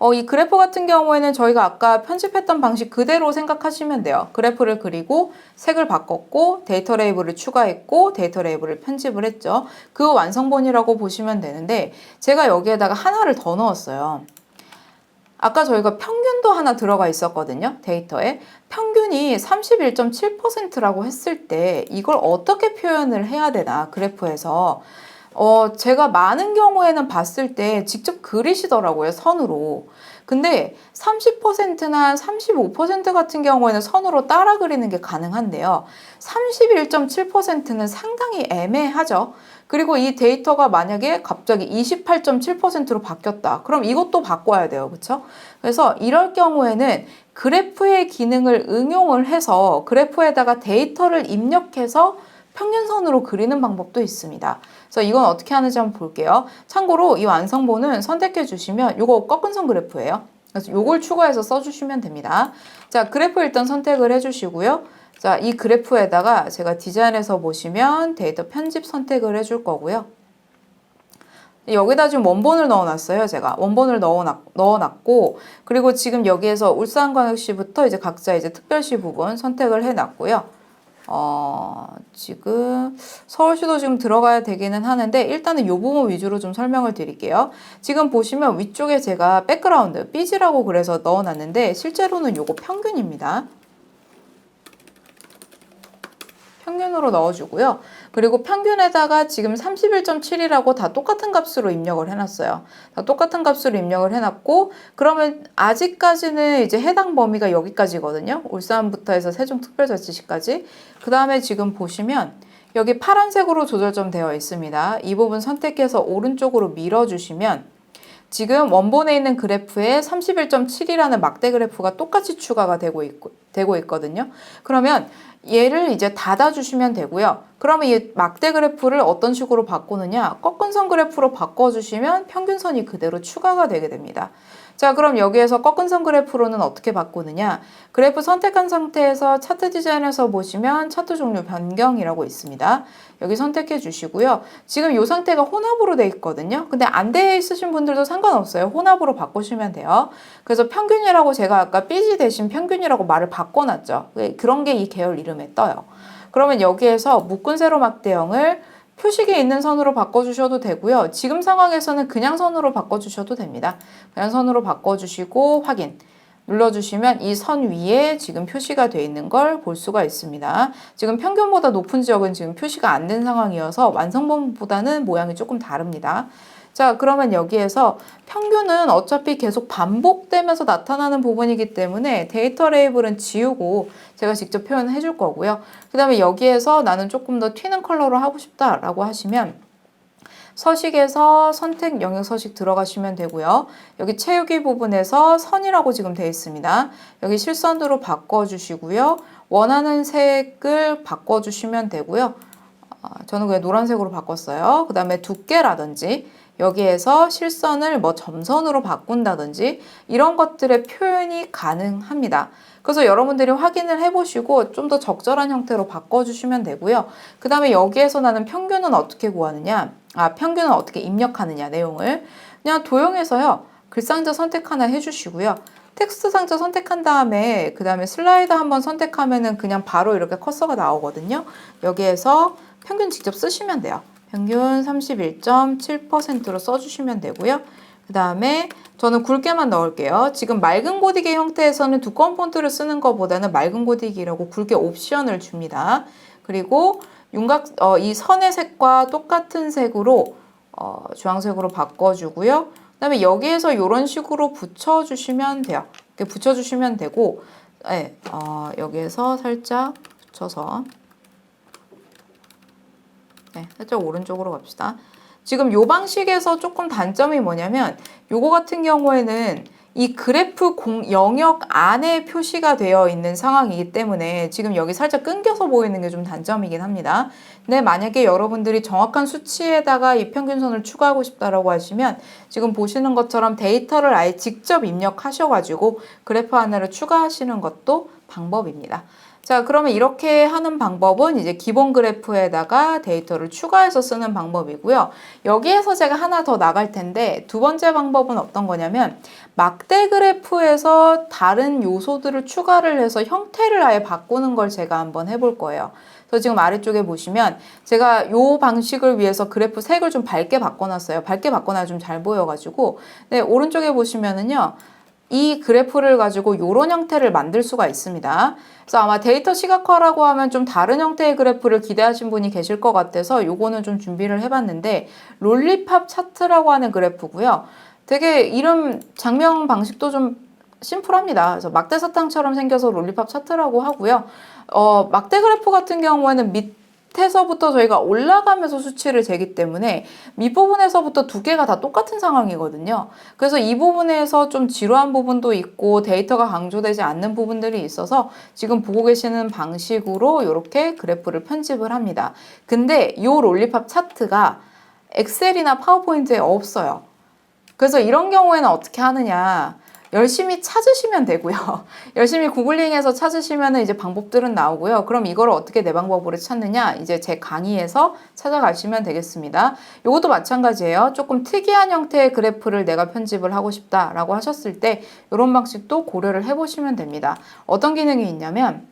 어, 이 그래프 같은 경우에는 저희가 아까 편집했던 방식 그대로 생각하시면 돼요. 그래프를 그리고 색을 바꿨고 데이터 레이블을 추가했고 데이터 레이블을 편집을 했죠. 그 완성본이라고 보시면 되는데 제가 여기에다가 하나를 더 넣었어요. 아까 저희가 평균도 하나 들어가 있었거든요. 데이터에. 평균이 31.7%라고 했을 때 이걸 어떻게 표현을 해야 되나 그래프에서 어, 제가 많은 경우에는 봤을 때 직접 그리시더라고요, 선으로. 근데 30%나 35% 같은 경우에는 선으로 따라 그리는 게 가능한데요. 31.7%는 상당히 애매하죠. 그리고 이 데이터가 만약에 갑자기 28.7%로 바뀌었다. 그럼 이것도 바꿔야 돼요. 그렇죠? 그래서 이럴 경우에는 그래프의 기능을 응용을 해서 그래프에다가 데이터를 입력해서 평균선으로 그리는 방법도 있습니다. 그래서 이건 어떻게 하는지 한번 볼게요. 참고로 이 완성본은 선택해 주시면 이거 꺾은 선 그래프예요. 그래서 이걸 추가해서 써주시면 됩니다. 자, 그래프 일단 선택을 해주시고요. 자, 이 그래프에다가 제가 디자인에서 보시면 데이터 편집 선택을 해줄 거고요. 여기다 지금 원본을 넣어놨어요, 제가. 원본을 넣어놨, 넣어놨고, 그리고 지금 여기에서 울산광역시부터 이제 각자 이제 특별시 부분 선택을 해놨고요. 어, 지금 서울시도 지금 들어가야 되기는 하는데 일단은 이 부분 위주로 좀 설명을 드릴게요. 지금 보시면 위쪽에 제가 백그라운드 삐지라고 그래서 넣어놨는데 실제로는 요거 평균입니다. 평균으로 넣어주고요. 그리고 평균에다가 지금 31.7이라고 다 똑같은 값으로 입력을 해놨어요. 다 똑같은 값으로 입력을 해놨고 그러면 아직까지는 이제 해당 범위가 여기까지거든요. 울산부터 해서 세종특별자치시까지. 그 다음에 지금 보시면 여기 파란색으로 조절점 되어 있습니다. 이 부분 선택해서 오른쪽으로 밀어주시면 지금 원본에 있는 그래프에 31.7이라는 막대 그래프가 똑같이 추가가 되고, 있, 되고 있거든요. 그러면 얘를 이제 닫아주시면 되고요. 그러면 이 막대 그래프를 어떤 식으로 바꾸느냐? 꺾은 선 그래프로 바꿔주시면 평균선이 그대로 추가가 되게 됩니다. 자, 그럼 여기에서 꺾은 선 그래프로는 어떻게 바꾸느냐? 그래프 선택한 상태에서 차트 디자인에서 보시면 차트 종류 변경이라고 있습니다. 여기 선택해 주시고요. 지금 이 상태가 혼합으로 돼 있거든요. 근데 안 돼 있으신 분들도 상관없어요. 혼합으로 바꾸시면 돼요. 그래서 평균이라고 제가 아까 삐지 대신 평균이라고 말을 바꿔놨죠. 그런 게 이 계열 이름에 떠요. 그러면 여기에서 묶은 세로 막 대형을 표식에 있는 선으로 바꿔주셔도 되고요. 지금 상황에서는 그냥 선으로 바꿔주셔도 됩니다. 그냥 선으로 바꿔주시고 확인. 눌러주시면 이 선 위에 지금 표시가 되어 있는 걸 볼 수가 있습니다. 지금 평균보다 높은 지역은 지금 표시가 안 된 상황이어서 완성본보다는 모양이 조금 다릅니다. 자, 그러면 여기에서 평균은 어차피 계속 반복되면서 나타나는 부분이기 때문에 데이터 레이블은 지우고 제가 직접 표현을 해줄 거고요. 그 다음에 여기에서 나는 조금 더 튀는 컬러로 하고 싶다라고 하시면 서식에서 선택 영역 서식 들어가시면 되고요. 여기 채우기 부분에서 선이라고 지금 되어 있습니다. 여기 실선으로 바꿔주시고요. 원하는 색을 바꿔주시면 되고요. 아, 저는 그냥 노란색으로 바꿨어요. 그 다음에 두께라든지 여기에서 실선을 뭐 점선으로 바꾼다든지 이런 것들의 표현이 가능합니다. 그래서 여러분들이 확인을 해보시고 좀 더 적절한 형태로 바꿔주시면 되고요. 그 다음에 여기에서 나는 평균은 어떻게 구하느냐, 아, 평균은 어떻게 입력하느냐, 내용을. 그냥 도형에서요, 글상자 선택 하나 해주시고요. 텍스트 상자 선택한 다음에 그 다음에 슬라이드 한번 선택하면은 그냥 바로 이렇게 커서가 나오거든요. 여기에서 평균 직접 쓰시면 돼요. 평균 31.7%로 써주시면 되고요. 그 다음에 저는 굵게만 넣을게요. 지금 맑은 고딕의 형태에서는 두꺼운 폰트를 쓰는 것보다는 맑은 고딕이라고 굵게 옵션을 줍니다. 그리고 윤곽, 어, 이 선의 색과 똑같은 색으로 어, 주황색으로 바꿔주고요. 그 다음에 여기에서 이런 식으로 붙여주시면 돼요. 이렇게 붙여주시면 되고, 네, 어, 여기에서 살짝 붙여서 네, 살짝 오른쪽으로 갑시다. 지금 요 방식에서 조금 단점이 뭐냐면 요거 같은 경우에는 이 그래프 공, 영역 안에 표시가 되어 있는 상황이기 때문에 지금 여기 살짝 끊겨서 보이는 게 좀 단점이긴 합니다. 근데 만약에 여러분들이 정확한 수치에다가 이 평균선을 추가하고 싶다라고 하시면 지금 보시는 것처럼 데이터를 아예 직접 입력하셔가지고 그래프 하나를 추가하시는 것도 방법입니다. 자, 그러면 이렇게 하는 방법은 이제 기본 그래프에다가 데이터를 추가해서 쓰는 방법이고요. 여기에서 제가 하나 더 나갈 텐데 두 번째 방법은 어떤 거냐면 막대 그래프에서 다른 요소들을 추가를 해서 형태를 아예 바꾸는 걸 제가 한번 해볼 거예요. 그래서 지금 아래쪽에 보시면 제가 요 방식을 위해서 그래프 색을 좀 밝게 바꿔놨어요. 밝게 바꿔놔야 좀 잘 보여가지고. 네, 오른쪽에 보시면은요. 이 그래프를 가지고 이런 형태를 만들 수가 있습니다. 그래서 아마 데이터 시각화라고 하면 좀 다른 형태의 그래프를 기대하신 분이 계실 것 같아서 요거는 좀 준비를 해봤는데 롤리팝 차트라고 하는 그래프고요. 되게 이름 장명 방식도 좀 심플합니다. 그래서 막대 사탕처럼 생겨서 롤리팝 차트라고 하고요. 어, 막대 그래프 같은 경우에는 밑 에서부터 저희가 올라가면서 수치를 재기 때문에 밑부분에서부터 두 개가 다 똑같은 상황이거든요. 그래서 이 부분에서 좀 지루한 부분도 있고 데이터가 강조되지 않는 부분들이 있어서 지금 보고 계시는 방식으로 이렇게 그래프를 편집을 합니다. 근데 이 롤리팝 차트가 엑셀이나 파워포인트에 없어요. 그래서 이런 경우에는 어떻게 하느냐. 열심히 찾으시면 되고요. 열심히 구글링해서 찾으시면 이제 방법들은 나오고요. 그럼 이걸 어떻게 내 방법으로 찾느냐? 이제 제 강의에서 찾아가시면 되겠습니다. 이것도 마찬가지예요. 조금 특이한 형태의 그래프를 내가 편집을 하고 싶다라고 하셨을 때 이런 방식도 고려를 해보시면 됩니다. 어떤 기능이 있냐면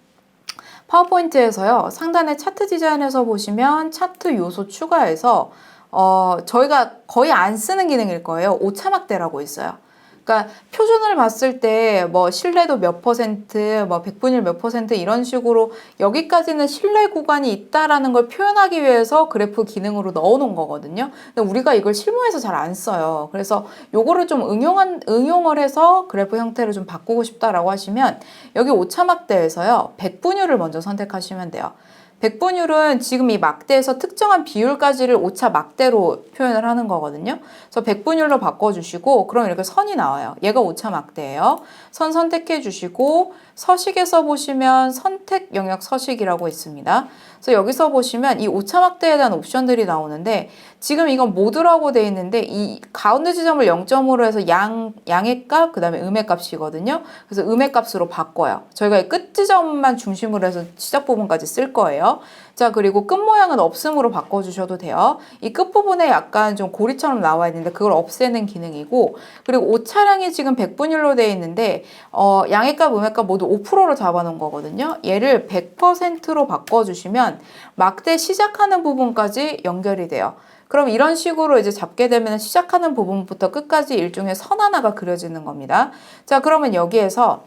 파워포인트에서요. 상단에 차트 디자인에서 보시면 차트 요소 추가해서 어, 저희가 거의 안 쓰는 기능일 거예요. 오차막대라고 있어요. 그러니까 표준을 봤을 때 뭐 신뢰도 몇 퍼센트, 뭐 백분율 몇 퍼센트 이런 식으로 여기까지는 신뢰 구간이 있다라는 걸 표현하기 위해서 그래프 기능으로 넣어 놓은 거거든요. 근데 우리가 이걸 실무에서 잘 안 써요. 그래서 요거를 좀 응용한 응용을 해서 그래프 형태를 좀 바꾸고 싶다라고 하시면 여기 오차막대에서요. 백분율을 먼저 선택하시면 돼요. 백분율은 지금 이 막대에서 특정한 비율까지를 오차 막대로 표현을 하는 거거든요. 그래서 백분율로 바꿔주시고 그럼 이렇게 선이 나와요. 얘가 오차 막대예요. 선 선택해 주시고 서식에서 보시면 선택 영역 서식이라고 있습니다. 그래서 여기서 보시면 이 오차 막대에 대한 옵션들이 나오는데 지금 이건 모드라고 되어 있는데 이 가운데 지점을 0점으로 해서 양, 양의 값, 그 다음에 음의 값이거든요. 그래서 음의 값으로 바꿔요. 저희가 이 끝 지점만 중심으로 해서 시작 부분까지 쓸 거예요. 자, 그리고 끝 모양은 없음으로 바꿔주셔도 돼요. 이 끝부분에 약간 좀 고리처럼 나와 있는데 그걸 없애는 기능이고, 그리고 오차량이 지금 100분율로 되어 있는데, 어, 양의 값, 음의 값 모두 5%로 잡아놓은 거거든요. 얘를 100%로 바꿔주시면 막대 시작하는 부분까지 연결이 돼요. 그럼 이런 식으로 이제 잡게 되면 시작하는 부분부터 끝까지 일종의 선 하나가 그려지는 겁니다. 자, 그러면 여기에서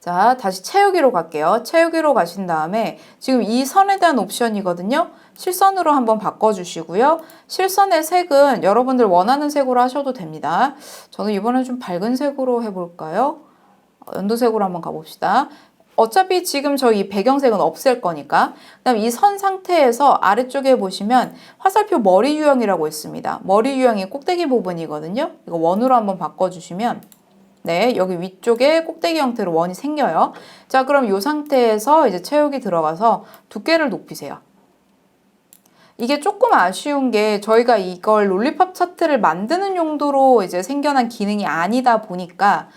자, 다시 채우기로 갈게요. 채우기로 가신 다음에 지금 이 선에 대한 옵션이거든요. 실선으로 한번 바꿔주시고요. 실선의 색은 여러분들 원하는 색으로 하셔도 됩니다. 저는 이번엔 좀 밝은 색으로 해볼까요? 연두색으로 한번 가봅시다. 어차피 지금 저희 배경색은 없앨 거니까. 그 다음 이 선 상태에서 아래쪽에 보시면 화살표 머리 유형이라고 있습니다. 머리 유형이 꼭대기 부분이거든요. 이거 원으로 한번 바꿔주시면 네, 여기 위쪽에 꼭대기 형태로 원이 생겨요. 자, 그럼 이 상태에서 이제 채우기 들어가서 두께를 높이세요. 이게 조금 아쉬운 게 저희가 이걸 롤리팝 차트를 만드는 용도로 이제 생겨난 기능이 아니다 보니까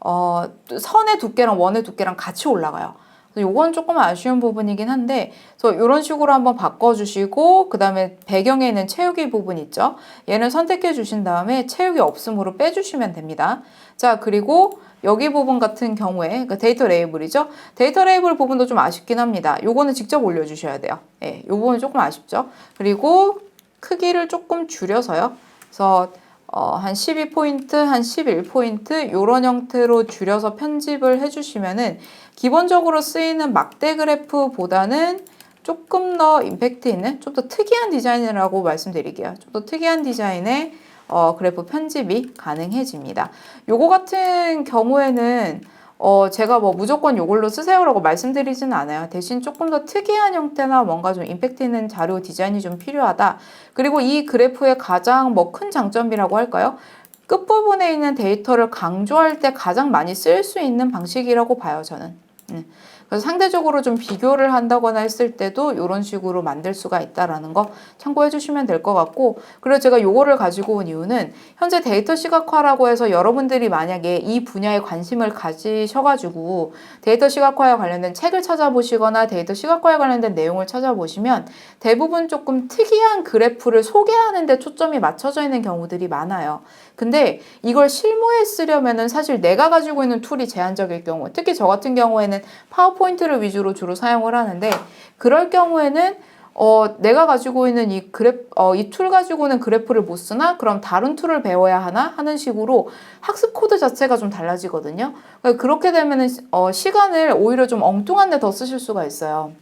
어, 선의 두께랑 원의 두께랑 같이 올라가요. 요건 조금 아쉬운 부분이긴 한데, 그래서 이런 식으로 한번 바꿔주시고, 그 다음에 배경에 있는 채우기 부분 있죠? 얘는 선택해 주신 다음에 채우기 없음으로 빼주시면 됩니다. 자, 그리고 여기 부분 같은 경우에, 그러니까 데이터 레이블이죠? 데이터 레이블 부분도 좀 아쉽긴 합니다. 요거는 직접 올려주셔야 돼요. 예, 요 부분이 조금 아쉽죠? 그리고 크기를 조금 줄여서요. 그래서 어, 한 12포인트, 한 11포인트 요런 형태로 줄여서 편집을 해주시면은 기본적으로 쓰이는 막대 그래프보다는 조금 더 임팩트 있는 좀 더 특이한 디자인이라고 말씀드릴게요. 좀 더 특이한 디자인의 어, 그래프 편집이 가능해집니다. 요거 같은 경우에는 어, 제가 뭐 무조건 요걸로 쓰세요라고 말씀드리지는 않아요. 대신 조금 더 특이한 형태나 뭔가 좀 임팩트 있는 자료 디자인이 좀 필요하다. 그리고 이 그래프의 가장 뭐 큰 장점이라고 할까요? 끝부분에 있는 데이터를 강조할 때 가장 많이 쓸 수 있는 방식이라고 봐요, 저는. 음. 그래서 상대적으로 좀 비교를 한다거나 했을 때도 이런 식으로 만들 수가 있다라는 거 참고해 주시면 될 것 같고 그리고 제가 요거를 가지고 온 이유는 현재 데이터 시각화라고 해서 여러분들이 만약에 이 분야에 관심을 가지셔가지고 데이터 시각화에 관련된 책을 찾아보시거나 데이터 시각화에 관련된 내용을 찾아보시면 대부분 조금 특이한 그래프를 소개하는 데 초점이 맞춰져 있는 경우들이 많아요. 근데 이걸 실무에 쓰려면은 사실 내가 가지고 있는 툴이 제한적일 경우, 특히 저 같은 경우에는 파워포인트를 위주로 주로 사용을 하는데 그럴 경우에는 어, 내가 가지고 있는 이 그래프, 어, 이 툴 가지고는 그래프를 못 쓰나? 그럼 다른 툴을 배워야 하나? 하는 식으로 학습 코드 자체가 좀 달라지거든요. 그러니까 그렇게 되면은, 어, 시간을 오히려 좀 엉뚱한 데 더 쓰실 수가 있어요.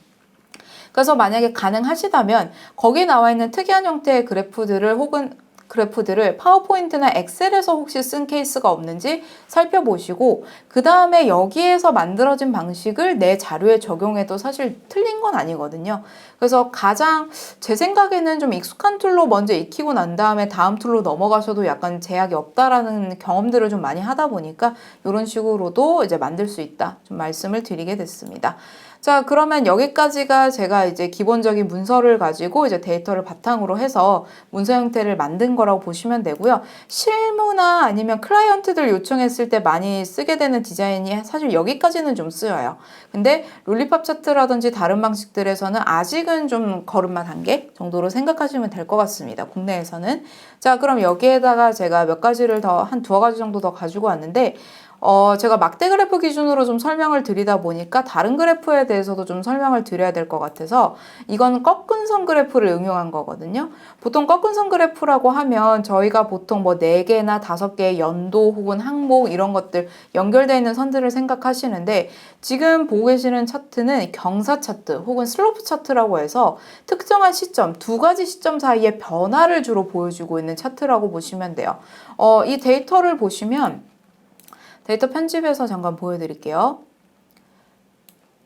그래서 만약에 가능하시다면 거기 나와 있는 특이한 형태의 그래프들을 혹은 그래프들을 파워포인트나 엑셀에서 혹시 쓴 케이스가 없는지 살펴보시고 그 다음에 여기에서 만들어진 방식을 내 자료에 적용해도 사실 틀린 건 아니거든요. 그래서 가장 제 생각에는 좀 익숙한 툴로 먼저 익히고 난 다음에 다음 툴로 넘어가셔도 약간 제약이 없다라는 경험들을 좀 많이 하다 보니까 이런 식으로도 이제 만들 수 있다 좀 말씀을 드리게 됐습니다. 자, 그러면 여기까지가 제가 이제 기본적인 문서를 가지고 이제 데이터를 바탕으로 해서 문서 형태를 만든 거라고 보시면 되고요. 실무나 아니면 클라이언트들 요청했을 때 많이 쓰게 되는 디자인이 사실 여기까지는 좀 쓰여요. 근데 롤리팝 차트라든지 다른 방식들에서는 아직은 좀 걸음마 단계 정도로 생각하시면 될 것 같습니다. 국내에서는. 자, 그럼 여기에다가 제가 몇 가지를 더, 한 두어 가지 정도 더 가지고 왔는데, 어, 제가 막대 그래프 기준으로 좀 설명을 드리다 보니까 다른 그래프에 대해서도 좀 설명을 드려야 될 것 같아서 이건 꺾은 선 그래프를 응용한 거거든요. 보통 꺾은 선 그래프라고 하면 저희가 보통 뭐 4개나 5개의 연도 혹은 항목 이런 것들 연결되어 있는 선들을 생각하시는데 지금 보고 계시는 차트는 경사 차트 혹은 슬로프 차트라고 해서 특정한 시점, 두 가지 시점 사이의 변화를 주로 보여주고 있는 차트라고 보시면 돼요. 어, 이 데이터를 보시면 데이터 편집해서 잠깐 보여드릴게요.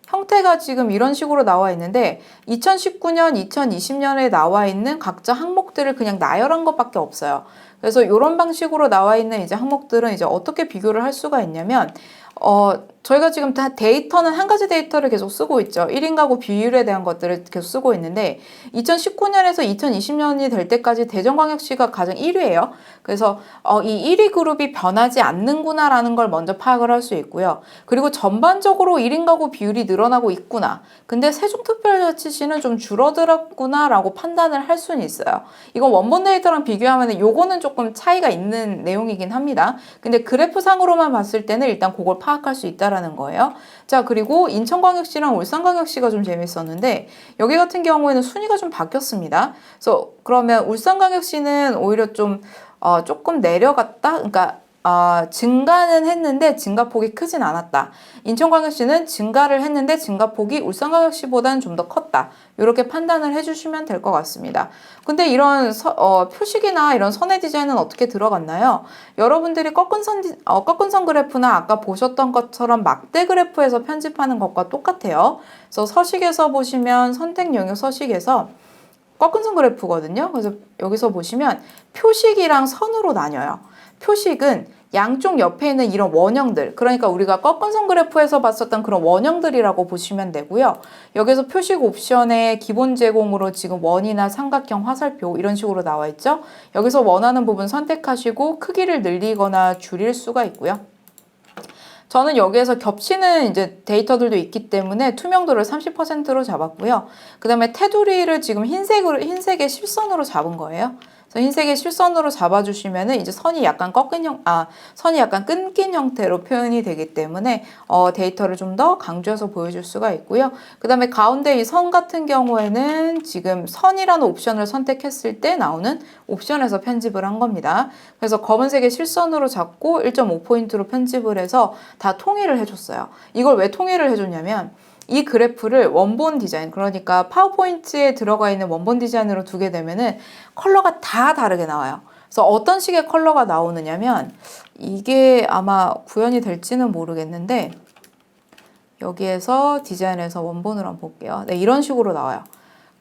형태가 지금 이런 식으로 나와 있는데 2019년, 2020년에 나와 있는 각자 항목들을 그냥 나열한 것밖에 없어요. 그래서 이런 방식으로 나와 있는 이제 항목들은 이제 어떻게 비교를 할 수가 있냐면 어, 저희가 지금 다 데이터는 한 가지 데이터를 계속 쓰고 있죠. 1인 가구 비율에 대한 것들을 계속 쓰고 있는데 2019년에서 2020년이 될 때까지 대전광역시가 가장 1위예요. 그래서 어, 이 1위 그룹이 변하지 않는구나라는 걸 먼저 파악을 할 수 있고요. 그리고 전반적으로 1인 가구 비율이 늘어나고 있구나. 근데 세종특별자치시는 좀 줄어들었구나라고 판단을 할 수는 있어요. 이건 원본 데이터랑 비교하면 요거는 조금 차이가 있는 내용이긴 합니다. 근데 그래프상으로만 봤을 때는 일단 그걸 파악할 수 있다 라는 거예요. 자, 그리고 인천광역시랑 울산광역시가 좀 재밌었는데 여기 같은 경우에는 순위가 좀 바뀌었습니다. 그래서 그러면 울산광역시는 오히려 좀 어, 조금 내려갔다. 그러니까 어, 증가는 했는데 증가폭이 크진 않았다. 인천광역시는 증가를 했는데 증가폭이 울산광역시보다는 좀 더 컸다. 이렇게 판단을 해주시면 될 것 같습니다. 근데 이런 서, 어, 표식이나 이런 선의 디자인은 어떻게 들어갔나요? 여러분들이 꺾은 선, 어, 꺾은 선 그래프나 아까 보셨던 것처럼 막대 그래프에서 편집하는 것과 똑같아요. 그래서 서식에서 보시면 선택 영역 서식에서 꺾은 선 그래프거든요. 그래서 여기서 보시면 표식이랑 선으로 나뉘어요. 표식은 양쪽 옆에 있는 이런 원형들, 그러니까 우리가 꺾은 선 그래프에서 봤었던 그런 원형들이라고 보시면 되고요. 여기서 표식 옵션에 기본 제공으로 지금 원이나 삼각형 화살표 이런 식으로 나와 있죠. 여기서 원하는 부분 선택하시고 크기를 늘리거나 줄일 수가 있고요. 저는 여기에서 겹치는 이제 데이터들도 있기 때문에 투명도를 30%로 잡았고요. 그 다음에 테두리를 지금 흰색으로, 흰색의 실선으로 잡은 거예요. 그래서 흰색의 실선으로 잡아주시면은 이제 선이 약간 꺾인 형, 아, 선이 약간 끊긴 형태로 표현이 되기 때문에 어, 데이터를 좀 더 강조해서 보여줄 수가 있고요. 그 다음에 가운데 이 선 같은 경우에는 지금 선이라는 옵션을 선택했을 때 나오는 옵션에서 편집을 한 겁니다. 그래서 검은색의 실선으로 잡고 1.5포인트로 편집을 해서 다 통일을 해줬어요. 이걸 왜 통일을 해줬냐면 이 그래프를 원본 디자인, 그러니까 파워포인트에 들어가 있는 원본 디자인으로 두게 되면은 컬러가 다 다르게 나와요. 그래서 어떤 식의 컬러가 나오느냐면 이게 아마 구현이 될지는 모르겠는데 여기에서 디자인해서 원본으로 한번 볼게요. 네, 이런 식으로 나와요.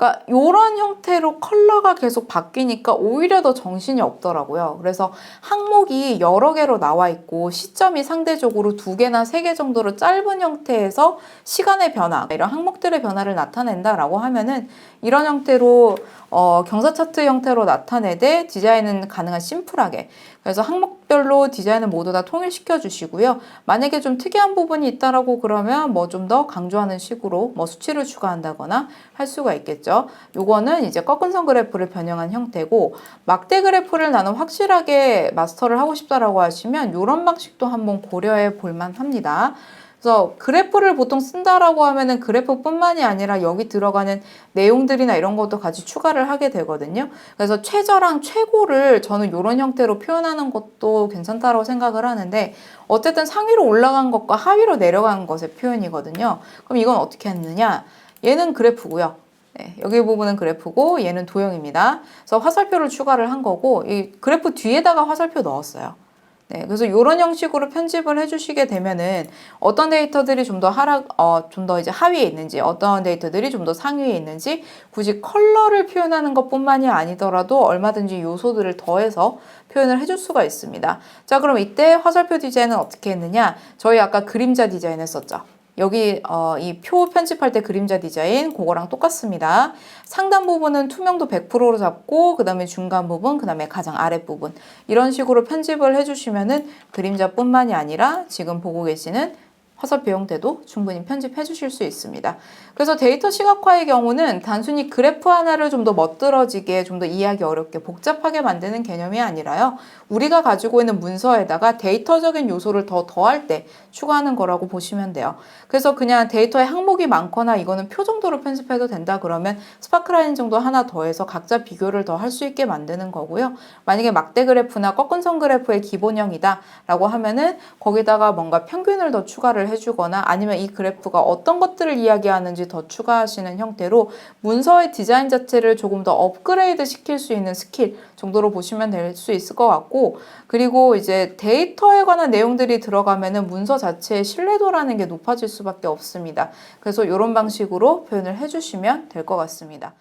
그러니까 이런 형태로 컬러가 계속 바뀌니까 오히려 더 정신이 없더라고요. 그래서 항목이 여러 개로 나와 있고 시점이 상대적으로 두 개나 세 개 정도로 짧은 형태에서 시간의 변화, 이런 항목들의 변화를 나타낸다라고 하면은 이런 형태로 어, 경사 차트 형태로 나타내되 디자인은 가능한 심플하게 그래서 항목 별로 디자인을 모두 다 통일시켜 주시고요. 만약에 좀 특이한 부분이 있다라고 그러면 뭐 좀 더 강조하는 식으로 뭐 수치를 추가한다거나 할 수가 있겠죠. 요거는 이제 꺾은 선 그래프를 변형한 형태고 막대 그래프를 나는 확실하게 마스터를 하고 싶다라고 하시면 이런 방식도 한번 고려해 볼 만 합니다. 그래서 그래프를 보통 쓴다라고 하면은 그래프뿐만이 아니라 여기 들어가는 내용들이나 이런 것도 같이 추가를 하게 되거든요. 그래서 최저랑 최고를 저는 이런 형태로 표현하는 것도 괜찮다고 생각을 하는데 어쨌든 상위로 올라간 것과 하위로 내려간 것의 표현이거든요. 그럼 이건 어떻게 했느냐? 얘는 그래프고요. 네, 여기 부분은 그래프고 얘는 도형입니다. 그래서 화살표를 추가를 한 거고 이 그래프 뒤에다가 화살표 넣었어요. 네, 그래서 이런 형식으로 편집을 해주시게 되면은 어떤 데이터들이 좀 더 하락, 어, 좀 더 이제 하위에 있는지, 어떤 데이터들이 좀 더 상위에 있는지, 굳이 컬러를 표현하는 것뿐만이 아니더라도 얼마든지 요소들을 더해서 표현을 해줄 수가 있습니다. 자, 그럼 이때 화살표 디자인은 어떻게 했느냐? 저희 아까 그림자 디자인 했었죠. 여기 어, 이 표 편집할 때 그림자 디자인 그거랑 똑같습니다. 상단 부분은 투명도 100%로 잡고 그 다음에 중간 부분 그 다음에 가장 아랫 부분 이런 식으로 편집을 해주시면은 그림자뿐만이 아니라 지금 보고 계시는 화살표 형태도 충분히 편집해 주실 수 있습니다. 그래서 데이터 시각화의 경우는 단순히 그래프 하나를 좀 더 멋들어지게 좀 더 이해하기 어렵게 복잡하게 만드는 개념이 아니라요. 우리가 가지고 있는 문서에다가 데이터적인 요소를 더 더할 때 추가하는 거라고 보시면 돼요. 그래서 그냥 데이터의 항목이 많거나 이거는 표 정도로 편집해도 된다 그러면 스파크라인 정도 하나 더해서 각자 비교를 더 할 수 있게 만드는 거고요. 만약에 막대 그래프나 꺾은 선 그래프의 기본형이다 라고 하면은 거기다가 뭔가 평균을 더 추가를 해주거나 아니면 이 그래프가 어떤 것들을 이야기하는지 더 추가하시는 형태로 문서의 디자인 자체를 조금 더 업그레이드 시킬 수 있는 스킬 정도로 보시면 될 수 있을 것 같고 그리고 이제 데이터에 관한 내용들이 들어가면은 문서 자체의 신뢰도라는 게 높아질 수밖에 없습니다. 그래서 이런 방식으로 표현을 해주시면 될 것 같습니다.